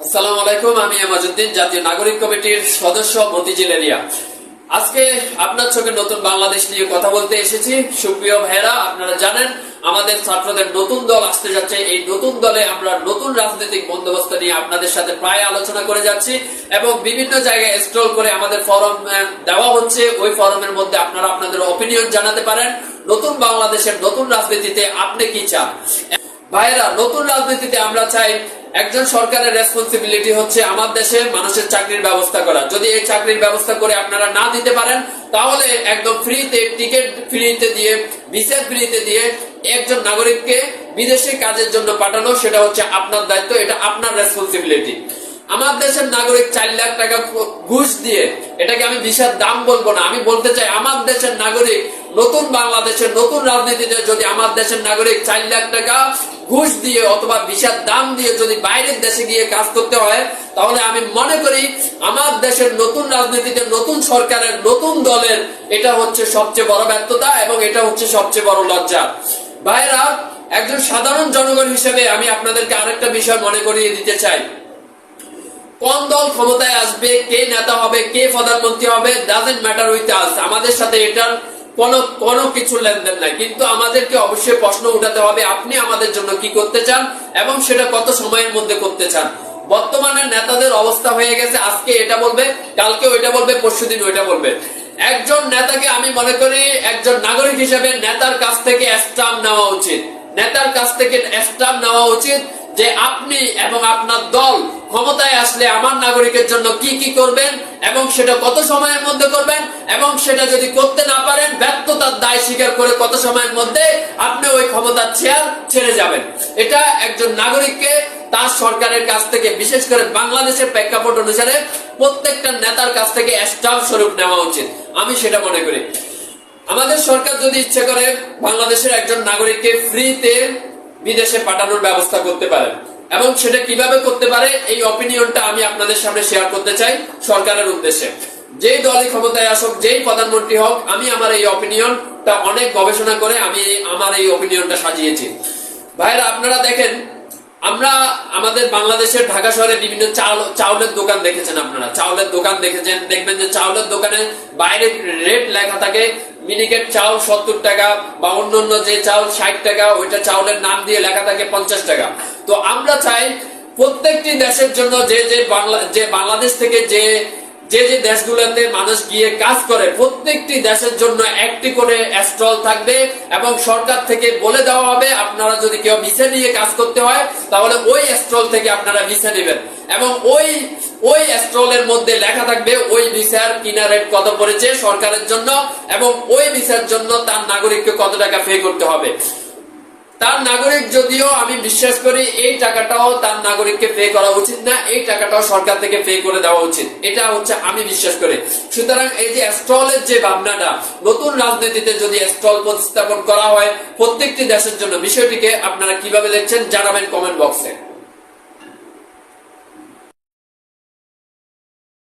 আসসালামু আলাইকুম, আমি আমাজুদ্দিন জাতীয় নাগরিক কমিটির সদস্য মতিঝিল এরিয়া। আজকে আপনার চোখে নতুন বাংলাদেশ নিয়ে কথা বলতে এসেছি। সুপ্রিয় ভাইরা আপনারা জানেন, আমাদের ছাত্রদের নতুন দল আসতে যাচ্ছে। এই নতুন দলে আমরা নতুন রাজনৈতিক বন্দোবস্ত নিয়ে আপনাদের সাথে প্রায় আলোচনা করে যাচ্ছি এবং বিভিন্ন জায়গায় স্ক্রল করে আমাদের ফরম দেওয়া হচ্ছে। ওই ফরমের মধ্যে আপনারা আপনাদের অপিনিয়ন জানাতে পারেন। নতুন বাংলাদেশের নতুন রাজনীতিতে আপনি কি চান? ভাইরা নতুন রাজনীতিতে আমরা চাই একজন সরকারের রেসপন্সিবিলিটি হচ্ছে আমার দেশে মানুষের চাকরির ব্যবস্থা করা। যদি এই চাকরির ব্যবস্থা করে আপনারা না দিতে পারেন, তাহলে একদম ফ্রিতে টিকিট ফ্রিতে দিয়ে ভিসা ফ্রিতে দিয়ে একজন নাগরিককে বিদেশে কাজের জন্য পাঠানো, সেটা হচ্ছে আপনার দায়িত্ব, এটা আপনার রেসপন্সিবিলিটি আমার দেশের নাগরিক চার লাখ টাকা ঘুষ দিয়ে, এটাকে আমি ভিসার দাম বলব না, আমি বলতে চাই আমার দেশের নাগরিক নতুন বাংলাদেশের নতুন রাজনীতিতে যদি আমার দেশের নাগরিক চার লাখ টাকা ঘুষ দিয়ে অথবা ভিসার দাম দিয়ে যদি বাইরের দেশে গিয়ে কাজ করতে হয়, তাহলে আমি মনে করি আমার দেশের নতুন রাজনীতিতে, নতুন সরকারের, নতুন দলের এটা হচ্ছে সবচেয়ে বড় ব্যর্থতা এবং এটা হচ্ছে সবচেয়ে বড় লজ্জা। ভাইরা, একজন সাধারণ জনগণ হিসেবে আমি আপনাদেরকে আরেকটা বিষয় মনে করিয়ে দিতে চাই। কোন দল ক্ষমতায় আসবে, কে নেতা হবে, কে প্রধানমন্ত্রী হবে ডাজেন্ট ম্যাটার উইথ আস আমাদের সাথে এটার কোনো কোনো কিছু লেনদেন নাই। কিন্তু আমাদেরকে অবশ্যই প্রশ্ন উঠাতে হবে, আপনি আমাদের জন্য কি করতে চান এবং সেটা কত সময়ের মধ্যে করতে চান? বর্তমানে নেতাদের অবস্থা হয়ে গেছে, আজকে এটা বলবে, কালকে ওইটা বলবে পরশুদিন ওইটা বলবে। একজন নেতাকে আমি মনে করি, একজন নাগরিক হিসেবে নেতার কাছ থেকে স্টাম্প নেওয়া উচিত। নেতার কাছ থেকে স্টাম্প নেওয়া উচিত যে আপনি এবং আপনার দল ক্ষমতায় আসলে আমার নাগরিকের জন্য কি কি করবেন এবং সেটা কত সময়ের মধ্যে করবেন এবং সেটা যদি করতে না পারেন স্বীকার করে কত সময়ের মধ্যে আপনি ওই ক্ষমতার চেয়ার ছেড়ে যাবেন। এটা একজন নাগরিককে তার সরকারের কাছ থেকে, বিশেষ করে বাংলাদেশের প্রেক্ষাপট অনুসারে প্রত্যেকটা নেতার কাছ থেকে স্টাম্প স্বরূপ নেওয়া উচিত। আমি সেটা মনে করি। আমাদের সরকার যদি ইচ্ছে করে বাংলাদেশের একজন নাগরিককে ফ্রিতে বিদেশে পাঠানোর ব্যবস্থা করতে পারে, এবং সেটা কীভাবে করতে পারে, এই অপিনিয়নটা আমি আপনাদের সামনে শেয়ার করতে চাই সরকারের উদ্দেশ্যে। যেই দলই ক্ষমতায় আসুক, যেই প্রধানমন্ত্রী হোক, আমি আমার এই অপিনিয়নটা অনেক গবেষণা করে আমি আমার এই অপিনিয়নটা সাজিয়েছি। ভাইরা, আপনারা দেখেন, আমরা আমাদের বাংলাদেশের ঢাকা শহরে বিভিন্ন চাল, চাউলের দোকান দেখেছেন আপনারা। চাউলের দোকান দেখেছেন, দেখবেন যে চাউলের দোকানে বাইরে রেট লেখা থাকে, মিনিকেট চাউল সত্তর টাকা বা অন্য অন্য যে চাউল ষাট টাকা, ওইটা চাউলের নাম দিয়ে লেখা থাকে পঞ্চাশ টাকা। তো আমরা চাই প্রত্যেকটি দেশের জন্য যে যে বাংলা, যে বাংলাদেশ থেকে যে যে যে দেশগুলোতে মানুষ গিয়ে কাজ করে, প্রত্যেকটি দেশের জন্য একটি করে স্টল থাকবে এবং সরকার থেকে বলে দেওয়া হবে, আপনারা যদি কেউ ভিসা নিয়ে কাজ করতে হয়, তাহলে ওই স্টল থেকে আপনারা ভিসা নেবেন। এবং ওই ওই স্টলের মধ্যে লেখা থাকবে, ওই ভিসার কিনা রেট কত পড়েছে সরকারের জন্য? এবং ওই ভিসার জন্য তার নাগরিককে কত টাকা পে করতে হবে। তার নাগরিক যদিও আমি বিশ্বাস করি এই টাকাটাও তার নাগরিককে পে করা উচিত না, এই টাকাটাও সরকার থেকে পে করে দেওয়া উচিত। এটা হচ্ছে আমি বিশ্বাস করি। সুতরাং এই যে স্টলের যে ভাবনাটা, নতুন রাজনীতিতে যদি স্টল প্রতিস্থাপন করা হয় প্রত্যেকটি দেশের জন্য, বিষয়টিকে আপনারা কীভাবে দেখছেন জানাবেন কমেন্ট বক্সে।